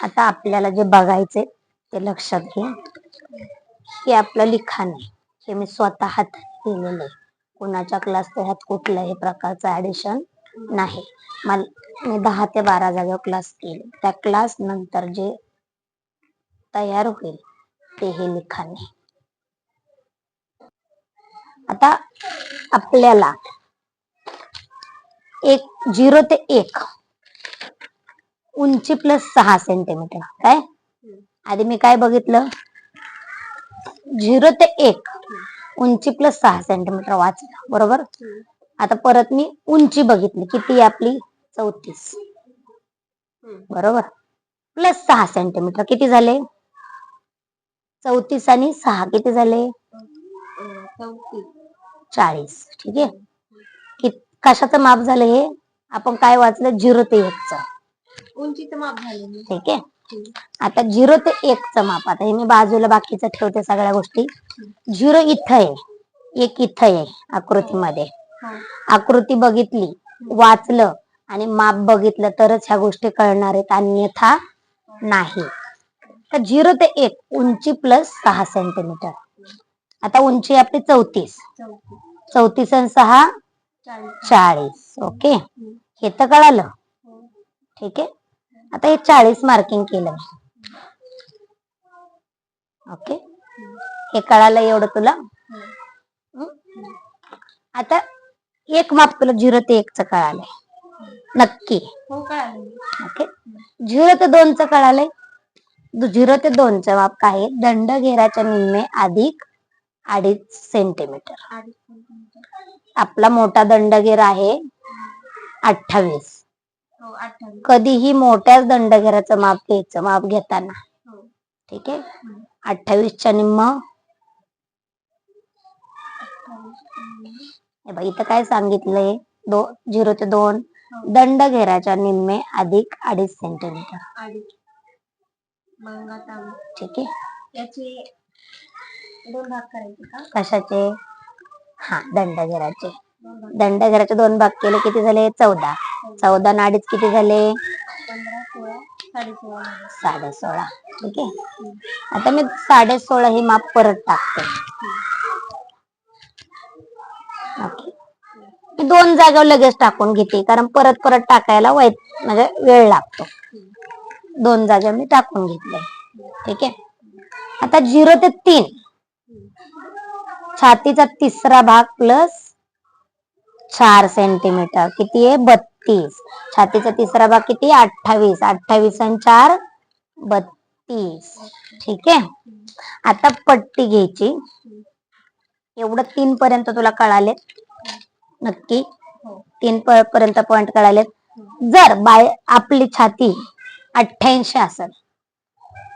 आता आपल्याला जे बघायचे ते लक्षात घे हे आपलं लिखाण आहे. हे मी स्वतः हात लिहिलेलं आहे. कोणाच्या क्लासच्या ह्यात कुठल्याही प्रकारचं ऍडिशन नाही. मला मी दहा ते बारा जागेवर क्लास केले. त्या क्लास नंतर जे तयार होईल ते हे लिखाण आहे. आता आपल्याला एक झिरो ते एक उंची प्लस सहा सेंटीमीटर काय? आधी मी काय बघितलं? झिरो ते एक उंची प्लस सहा सेंटीमीटर वाचलं. बरोबर? आता परत मी उंची बघितली. किती आहे आपली? चौतीस. बरोबर? प्लस सहा सेंटीमीटर किती झाले? चौतीस आणि सहा किती झाले? चाळीस. ठीक आहे? कशाचं माप झालं हे? आपण काय वाचलं? झिरो ते एकचं. उंचीचं माप झालं ठीक आहे. आता झिरो ते एकचं माप. आता हे मी बाजूला बाकीचं ठेवते सगळ्या गोष्टी. झिरो इथं आहे एक इथं आहे आकृतीमध्ये. आकृती बघितली वाचलं आणि माप बघितलं तरच ह्या गोष्टी कळणार आहेत अन्यथा नाही. तर झिरो ते एक उंची प्लस सहा सेंटीमीटर. आता उंची आपली चौतीस. चौतीस. आणि सहा चाळीस. ओके? हे तर कळालं. ठीक आहे? आता हे चाळीस मार्किंग केलं मी ओके हे कळालं एवढं तुला? हं? आता एक माप तुला झिरो ते एकच कळालंय. नक्की. हो ओके झिरो ते दोनचं कळालंय. झिरो ते दोनचं माप काय आहे? दंडघेराच्या निम्मे अधिक अडीच सेंटीमीटर आपला मोठा दंडघेर आहे हो अठ्ठावीस. कधीही मोठ्याच दंडघेराचं माप घ्यायचं माप घेताना. हो. ठीक आहे? अठ्ठावीसच्या निम्म. हे बघ इथं काय सांगितलंय? दो झिरो ते दोन. दंडघेराच्या निम्मे अधिक अडीच सेंटीमीटर. ठीक आहे? याचे दोन भाग करायचे का? कशाचे? हा दंडघेराचे. दोन दंड घराचे दोन भाग केले. किती झाले? चौदा. चौदा आणि अडीच किती झाले? साडे सोळा ठीक आहे आता मी साडे सोळा हे माप परत टाकते. ओके. मी दोन जागेवर लगेच टाकून घेते. कारण परत परत टाकायला वाईट म्हणजे वेळ लागतो. दोन जागेवर मी टाकून घेतले. ठीक आहे? आता झिरो ते तीन. छातीचा तिसरा भाग प्लस चार सेंटीमीटर किती आहे? बत्तीस. छातीचा तिसरा भाग किती? अठ्ठावीस. अठ्ठावीस आणि चार बत्तीस. ठीक आहे? आता पट्टी घ्यायची. एवढं तीन पर्यंत तुला कळाले नक्की? तीन पर्यंत पॉइंट कळालेत? जर बाय आपली छाती अठ्ठ्याऐंशी असेल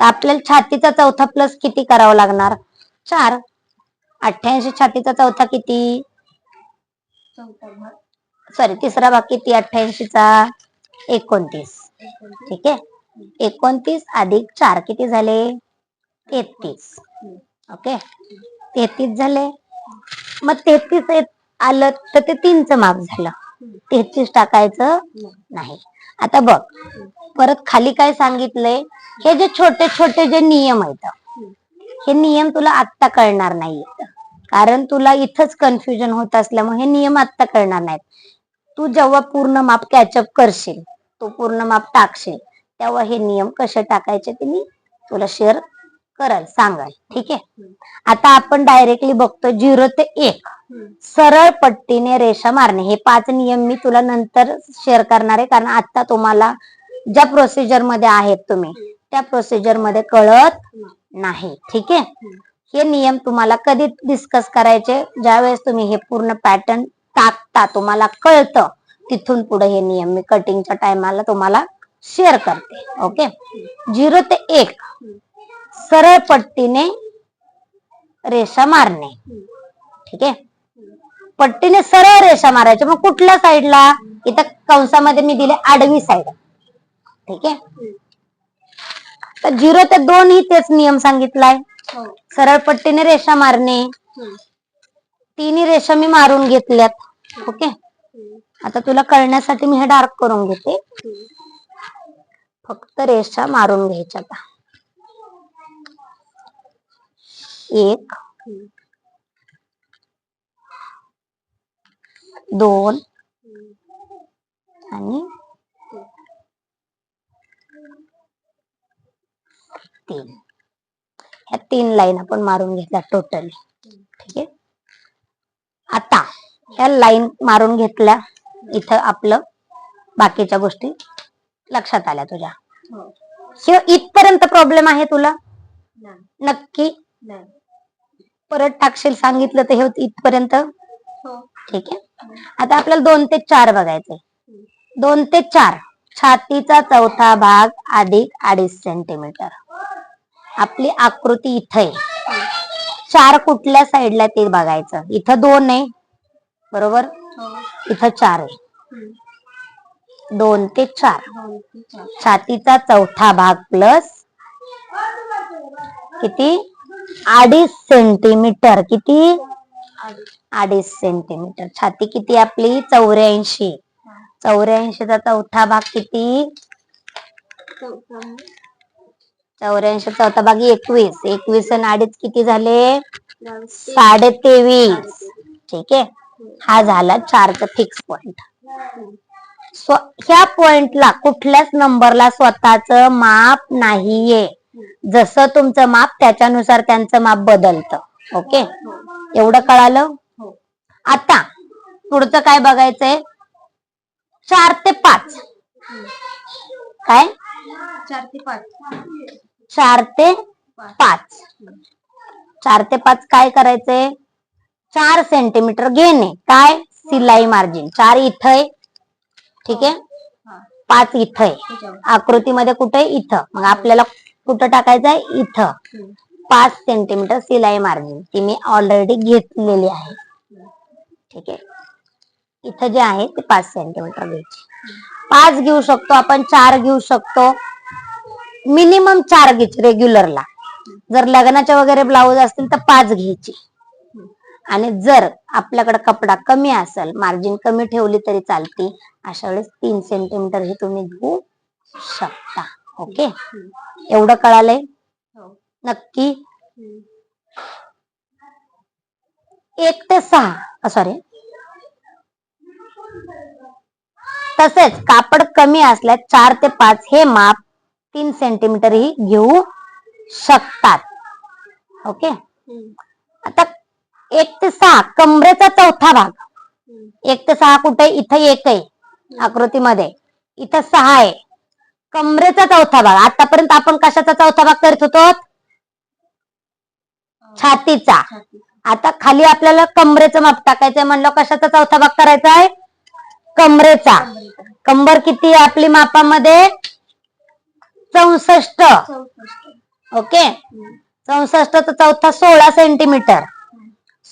तर आपल्याला छातीचा चौथा प्लस किती करावा लागणार? चार. अठ्ठ्याऐंशी छातीचा चौथा किती? सॉरी तिसरा भाग किती अठ्ठ्याऐंशीचा एकोणतीस. ठीक आहे? एकोणतीस अधिक चार किती झाले? तेहतीस. ओके? तेहतीस झाले. मग तेहतीस आलं तर ते तीनच माप झालं. तेहतीस टाकायचं नाही. आता बघ परत खाली काय सांगितलंय? हे जे छोटे छोटे जे नियम आहेत हे नियम तुला आत्ता कळणार नाहीये कारण तुला इथंच कन्फ्युजन होत असल्यामुळे हे नियम आत्ता करणार नाहीत. तू जेव्हा पूर्ण माप कॅचअप करशील तू पूर्ण माप टाकशील तेव्हा हे नियम कसे टाकायचे ते मी तुला शेअर करल सांगाल. ठीक आहे? आता आपण डायरेक्टली बघतो झिरो ते एक. सरळ पट्टीने रेषा मारणे. हे पाच नियम मी तुला नंतर शेअर करणार आहे. कारण आता तुम्हाला ज्या प्रोसिजरमध्ये आहेत तुम्ही त्या प्रोसिजरमध्ये कळत नाही. ठीक आहे? हे नियम तुम्हाला कधी डिस्कस करायचे. ज्यावेळेस तुम्ही हे पूर्ण पॅटर्न टाकता तुम्हाला कळतं तिथून पुढे हे नियम मी कटिंगच्या टायमाला तुम्हाला शेअर करते. ओके झिरो ते एक. सरळ पट्टीने रेषा मारणे. ठीक आहे? पट्टीने सरळ रेषा मारायची. मग कुठल्या साईडला इथं कंसामध्ये मी दिले आडवी साईड ठीक आहे? तर झिरो ते दोन ही तेच नियम सांगितलाय. सरळ पट्टीने रेषा मारणे. तिन्ही रेषा मी मारून घेतल्यात. ओके? आता तुला कळण्यासाठी मी हे डार्क करून घेते. फक्त रेषा मारून घ्यायच्या आता. एक. दोन. आणि तीन. ह्या तीन लाईन आपण मारून घेतल्या टोटली ठीक आहे? आता ह्या लाईन मारून घेतल्या इथं आपलं बाकीच्या गोष्टी लक्षात आल्या तुझ्या. हो. इथपर्यंत प्रॉब्लेम आहे तुला? नक्की? परत टाकशील सांगितलं तर हे इथपर्यंत? हो. ठीक आहे? आता आपल्याला दोन ते चार बघायचे दोन ते चार. छातीचा चौथा भाग अधिक अडीच सेंटीमीटर आपली आकृती इथं आहे. चार कुठल्या साईडला ते बघायचं. इथं दोन आहे. बरोबर? इथं चार आहे. दोन ते चार. छातीचा चौथा भाग प्लस किती? अडीच सेंटीमीटर किती? अडीच सेंटीमीटर छाती किती आपली? चौऱ्याऐंशी. चौऱ्याऐंशीचा चौथा भाग किती? चौऱ्याऐंशी चौथा भाग एकवीस. एकवीस आणि अडीच किती झाले? साडे तेवीस. ठीक आहे? हा झाला चारचा फिक्स पॉइंट हम्म. ह्या पॉइंटला कुठल्याच नंबरला स्वतःच माप नाहीये. जसं तुमचं माप त्याच्यानुसार त्यांचं माप बदलतं. ओके? एवढं कळालं? आता पुढचं काय बघायचंय? चार ते पाच. काय? चार ते पाच. चार ते पाच. चार ते पाच काय करायचंय? चार सेंटीमीटर घेणे. काय? सिलाई मार्जिन चार इथं आहे ठीक आहे? पाच इथं आहे आकृतीमध्ये कुठे इथं. मग आपल्याला कुठं टाकायचंय? इथं. पाच सेंटीमीटर सिलाई मार्जिन ती मी ऑलरेडी घेतलेली आहे. ठीक आहे? इथं जे आहे ते पाच सेंटीमीटर घ्यायची. पाच घेऊ शकतो. आपण चार घेऊ शकतो. मिनिमम चार घ्यायची रेग्युलरला जर लग्नाच्या वगैरे ब्लाऊज असतील तर पाच घ्यायची. आणि जर आपल्याकडे कपडा कमी असेल मार्जिन कमी ठेवली तरी चालते अशा वेळेस तीन सेंटीमीटर हे तुम्ही घेऊ शकता. ओके. एवढं कळालंय? हो. नक्की. एक ते सहा. सॉरी तसेच कापड कमी असल्यास चार ते पाच हे माप तीन सेंटीमीटर ही घेऊ शकतात. ओके आता एक ते सहा कमरेचा चौथा भाग. एक ते सहा कुठे? इथं एक आहे आकृतीमध्ये. इथं सहा आहे. कमरेचा चौथा भाग. आतापर्यंत आपण कशाचा चौथा भाग करत होतो? छातीचा. आता खाली आपल्याला कमरेचं माप टाकायचंय म्हणलं कशाचा चौथा भाग करायचा आहे कमरेचा. कंबर किती आपली मापामध्ये? चौसष्ट. चौसष्ट. ओके? हम्म. चौसष्टचा चौथा सोळा सेंटीमीटर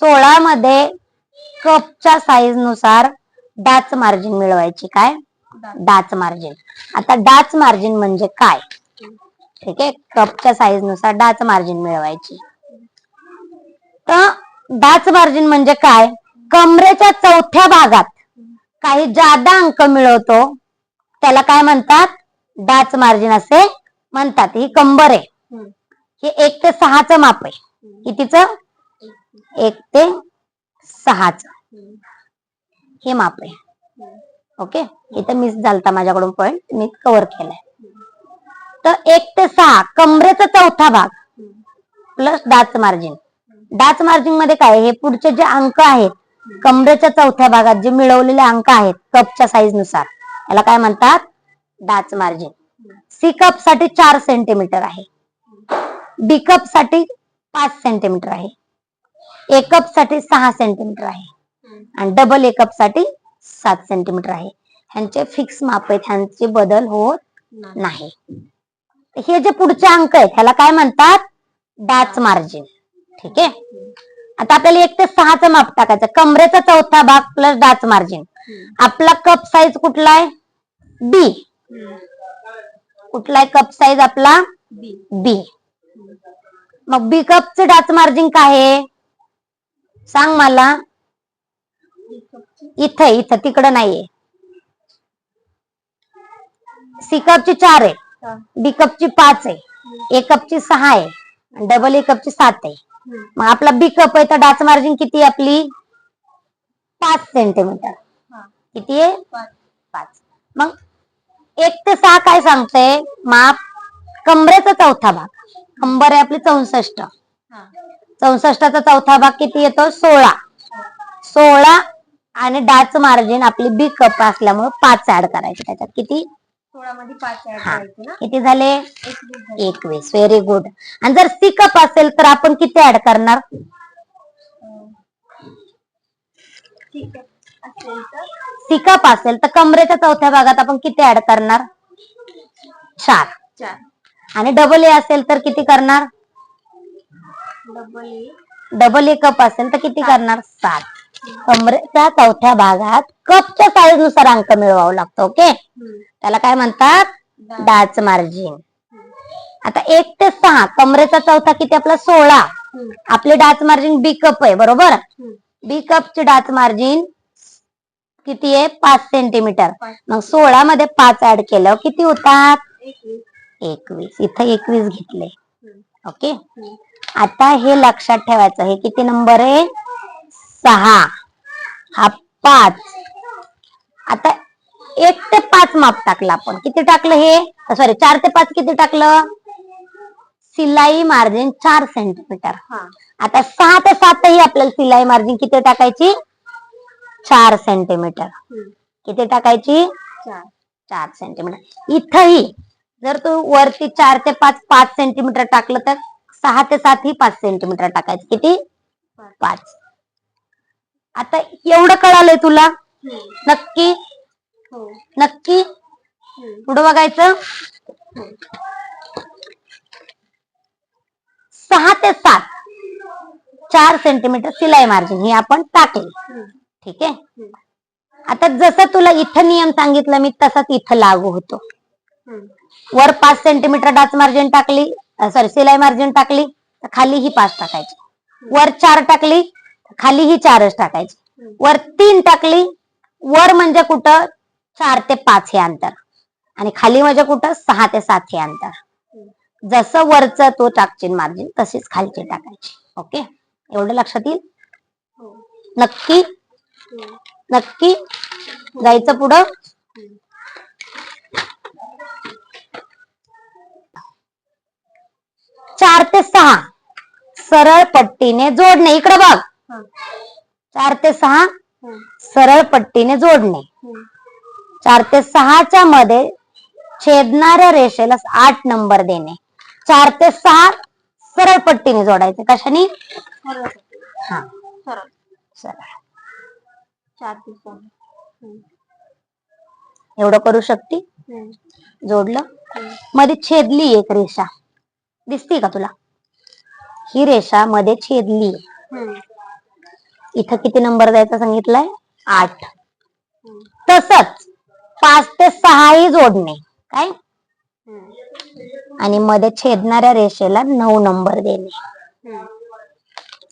सोळा मध्ये कपच्या साईजनुसार डाच मार्जिन मिळवायची काय. डाच. मार्जिन आता डाच मार्जिन म्हणजे काय? ठीक आहे? कपच्या साईजनुसार डाच मार्जिन मिळवायची. तर डाच मार्जिन म्हणजे काय? कमरेच्या चौथ्या भागात काही जादा अंक मिळवतो त्याला काय म्हणतात? डाच मार्जिन असे म्हणतात. ही कंबर आहे. हे एक ते सहाचं माप आहे. कितीच? एक. ते सहाच. हे माप आहे. ओके? इथं मिस झालता माझ्याकडून पॉइंट मी कव्हर केलाय. तर एक ते सहा कमरेचा चौथा भाग. प्लस डाच मार्जिन डाच मार्जिनमध्ये काय? हे पुढचे जे अंक आहेत कमरेच्या चौथ्या भागात जे मिळवलेले अंक आहेत कपच्या साईजनुसार. याला काय म्हणतात? डाच मार्जिन सी कपसाठी चार सेंटीमीटर आहे. बी कपसाठी पाच सेंटीमीटर आहे. ए कपसाठी सहा सेंटीमीटर आहे. आणि डबल ए कपसाठी सात सेंटीमीटर आहे. ह्यांचे फिक्स माप आहेत. ह्यांचे बदल होत नाही. हे जे पुढचे अंक आहेत ह्याला काय म्हणतात? डाच मार्जिन ठीक आहे? आता आपल्याला एक ते सहाचं माप टाकायचं. कमरेचा चौथा भाग प्लस डाच मार्जिन. आपला कप साईज कुठला आहे? बी. कुठला आहे कप साईज आपला? बी. मग बी कपचं डाच मार्जिन काय आहे? सांग मला. इथं इथं तिकडं नाहीये. सी कपची चार आहे. बी कपची पाच आहे. ए कपची सहा आहे. डबल ए कपची सात आहे. मग आपला बी कप आहे तर डाच मार्जिन किती आहे आपली? पाच सेंटीमीटर. किती आहे. पाच. मग एक ते सहा काय सांगते? माप कमरेचा चौथा भाग. कंबर आहे आपली चौसष्ट. चौसष्टाचा चौथा भाग किती येतो? सोळा. सोळा आणि डाच मार्जिन आपली बी कप असल्यामुळे पाच ऍड करायचे. त्याच्यात किती? किती झाले? एकवीस व्हेरी गुड आणि जर सी कप असेल तर आपण किती ऍड करणार? असेल तर सी कप असेल तर कमरेच्या चौथ्या भागात आपण किती ऍड करणार? चार. चार. आणि डबल ए असेल तर किती करणार? Double A double A cup असेल तर किती करणार? सात. कमरेच्या चौथ्या भागात कपच्या साईजनुसार अंक मिळवावं लागतं ओके. त्याला काय म्हणतात. डाच मार्जिन. आता एक ते सहा कमरेचा चौथा किती? आपला सोळा. आपले डाच मार्जिन बी कप आहे बरोबर. बी कपचे डाच मार्जिन किती आहे? पाच सेंटीमीटर. मग सोळा मध्ये पाच ऍड केलं किती होतात? एकवीस. इथं एकवीस घेतले. ओके. आता हे लक्षात ठेवायचं. हे किती नंबर आहे? सहा. हा पाच. आता एक ते पाच माप टाकलं आपण. किती टाकलं हे? सॉरी चार ते पाच किती टाकलं? सिलाई मार्जिन चार सेंटीमीटर हा. आता सहा ते सात ही आपल्याला सिलाई मार्जिन किती टाकायची? चार सेंटीमीटर. किती टाकायची? चार. सेंटीमीटर इथंही जर तू वरती चार ते पाच पाच सेंटीमीटर टाकलं तर सहा ते सात ही पाच सेंटीमीटर टाकायचं. किती? पाच. आता एवढं कळालंय तुला. नक्की? हो. नक्की. पुढे बघायचं? सहा ते सात. चार सेंटीमीटर सिलाई मार्जिन ही आपण टाकली. ठीक आहे. आता जसं तुला इथं नियम सांगितलं मी तसाच इथं लागू होतो. वर पाच सेंटीमीटर डाच मार्जिन टाकली सॉरी सिलाई मार्जिन टाकली तर खाली ही पाच टाकायची. वर चार टाकली खाली ही चारच टाकायची. वर तीन टाकली वर म्हणजे कुठं? चार ते पाच हे अंतर. आणि खाली म्हणजे कुठं? सहा ते सात हे अंतर. जसं वरचं तो टाकशील मार्जिन तशीच खालची टाकायची. ओके? एवढं लक्षात येईल? हो. नक्की. नक्की. जायचं पुढं. चार ते सहा. सरळ पट्टीने जोडणे. इकडे बघ. चार ते सहा. सरळ पट्टीने जोडणे. चार ते सहाच्या मध्ये छेदणाऱ्या रेषेला आठ नंबर देणे. चार ते सहा सरळ पट्टीने जोडायचे. कशाने. हा. सरळ सरळ चार ते सहा हम्म. एवढं करू शकते. जोडलं. मध्ये छेदली एक रेषा. दिसती का तुला? ही रेषा मध्ये छेदली. इथं किती नंबर द्यायचा सांगितलाय? आठ. तसंच पाच ते सहा ही जोडणे. काय. आणि मध्ये छेदणाऱ्या रेषेला नऊ नंबर देणे.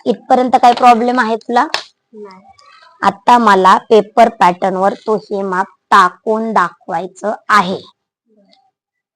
इथपर्यंत काही प्रॉब्लेम आहे तुला? नाही. आता मला पेपर पॅटर्न वर तो हे माप टाकून दाखवायचं आहे.